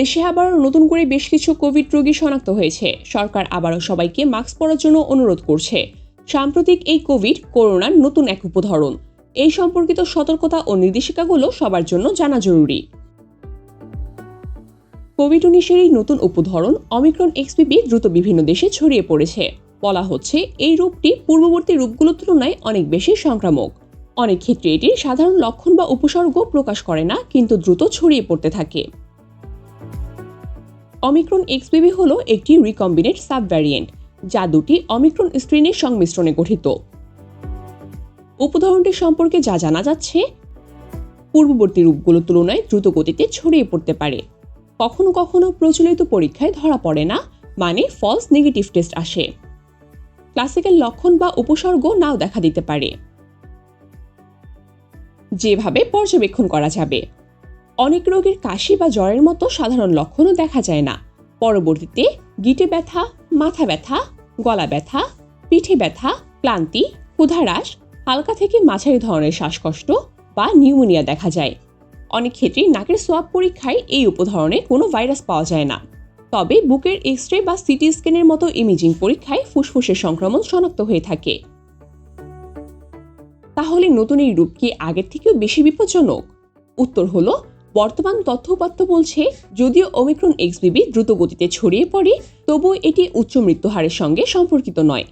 দেশে আবারও নতুন করে বেশ কিছু কোভিড রোগী শনাক্ত হয়েছে। সরকার আবারও সবাইকে মাস্ক পরার জন্য অনুরোধ করছে। সাম্প্রতিক এই কোভিড, করোনার নতুন এক উপধরন এই সম্পর্কিত সতর্কতা ও নির্দেশিকাগুলো সবার জন্য জানা জরুরি। কোভিড উনিশের এই নতুন উপধরন অমিক্রন এক্সপিপি দ্রুত বিভিন্ন দেশে ছড়িয়ে পড়েছে। বলা হচ্ছে, এই রূপটি পূর্ববর্তী রূপগুলোর তুলনায় অনেক বেশি সংক্রামক। অনেক ক্ষেত্রে এটি সাধারণ লক্ষণ বা উপসর্গ প্রকাশ করে না, কিন্তু দ্রুত ছড়িয়ে পড়তে থাকে। অমিক্রন এক্সপিবি হল একটি রিকম্বিনেট সাব ভ্যারিয়েন্ট যা দুটি অমিক্রন স্ট্রেনের সংমিশ্রণে গঠিত। উপধরনটি সম্পর্কে যা জানা যাচ্ছে, পূর্ববর্তী রূপগুলোর তুলনায় দ্রুত গতিতে ছড়িয়ে পড়তে পারে। কখনো কখনো প্রচলিত পরীক্ষায় ধরা পড়ে না মানে ফলস নেগেটিভ টেস্ট আসে। ক্লাসিক্যাল লক্ষণ বা উপসর্গ নাও দেখা দিতে পারে। যেভাবে পর্যবেক্ষণ করা যাবে। অনেক রোগীর কাশি বা জ্বরের মতো সাধারণ লক্ষণও দেখা যায় না। পরবর্তীতে গিটে ব্যথা, মাথা ব্যথা, গলা ব্যথা, পিঠে ব্যথা, ক্লান্তি, ক্ষুধারাস, হালকা থেকে মাঝারি ধরনের শ্বাসকষ্ট বা নিউমোনিয়া দেখা যায়। অনেক ক্ষেত্রেই নাকের সোয়াব পরীক্ষায় এই উপধরনে কোনো ভাইরাস পাওয়া যায় না। তবে বুকের এক্স রে বা সিটি স্ক্যানের মতো ইমেজিং পরীক্ষায় ফুসফুসের সংক্রমণ শনাক্ত হয়ে থাকে। তাহলে নতুন এই রূপ কি আগের থেকেও বেশি বিপজ্জনক? উত্তর হলো বর্তমান তথ্যপাত্য বলছে, যদিও ওমিক্রন এক্সবিবি দ্রুত গতিতে ছড়িয়ে পড়ে তবু এটি উচ্চ মৃত্যুহারের সঙ্গে সম্পর্কিত নয়।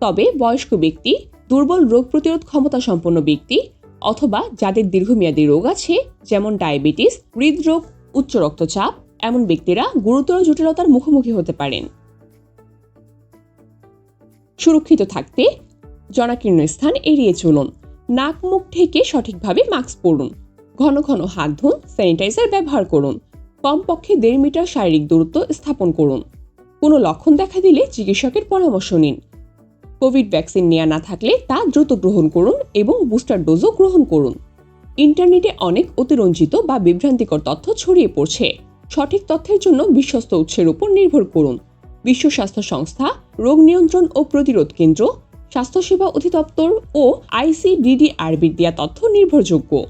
তবে বয়স্ক ব্যক্তি, দুর্বল রোগ প্রতিরোধ ক্ষমতা সম্পন্ন ব্যক্তি অথবা যাদের দীর্ঘমেয়াদী রোগ আছে, যেমন ডায়াবেটিস, হৃদরোগ, উচ্চ রক্তচাপ, এমন ব্যক্তিরা গুরুতর জটিলতার মুখোমুখি হতে পারেন। সুরক্ষিত থাকতে জনাকীর্ণ স্থান এড়িয়ে চলুন। নাক মুখ ঢেকে সঠিকভাবে মাস্ক পরুন। ঘন ঘন হাত ধুন স্যানিটাইজার ব্যবহার করুন। কমপক্ষে দেড় মিটার শারীরিক দূরত্ব স্থাপন করুন। কোনো লক্ষণ দেখা দিলে চিকিৎসকের পরামর্শ নিন। কোভিড ভ্যাকসিন নেওয়া না থাকলে তা দ্রুত গ্রহণ করুন এবং বুস্টার ডোজও গ্রহণ করুন। ইন্টারনেটে অনেক অতিরঞ্জিত বা বিভ্রান্তিকর তথ্য ছড়িয়ে পড়ছে। সঠিক তথ্যের জন্য বিশ্বস্ত উৎসের উপর নির্ভর করুন। বিশ্ব স্বাস্থ্য সংস্থা, রোগ নিয়ন্ত্রণ ও প্রতিরোধ কেন্দ্র, স্বাস্থ্যসেবা অধিদপ্তর ও আইসিডিডিআরবির দেওয়া তথ্য নির্ভরযোগ্য।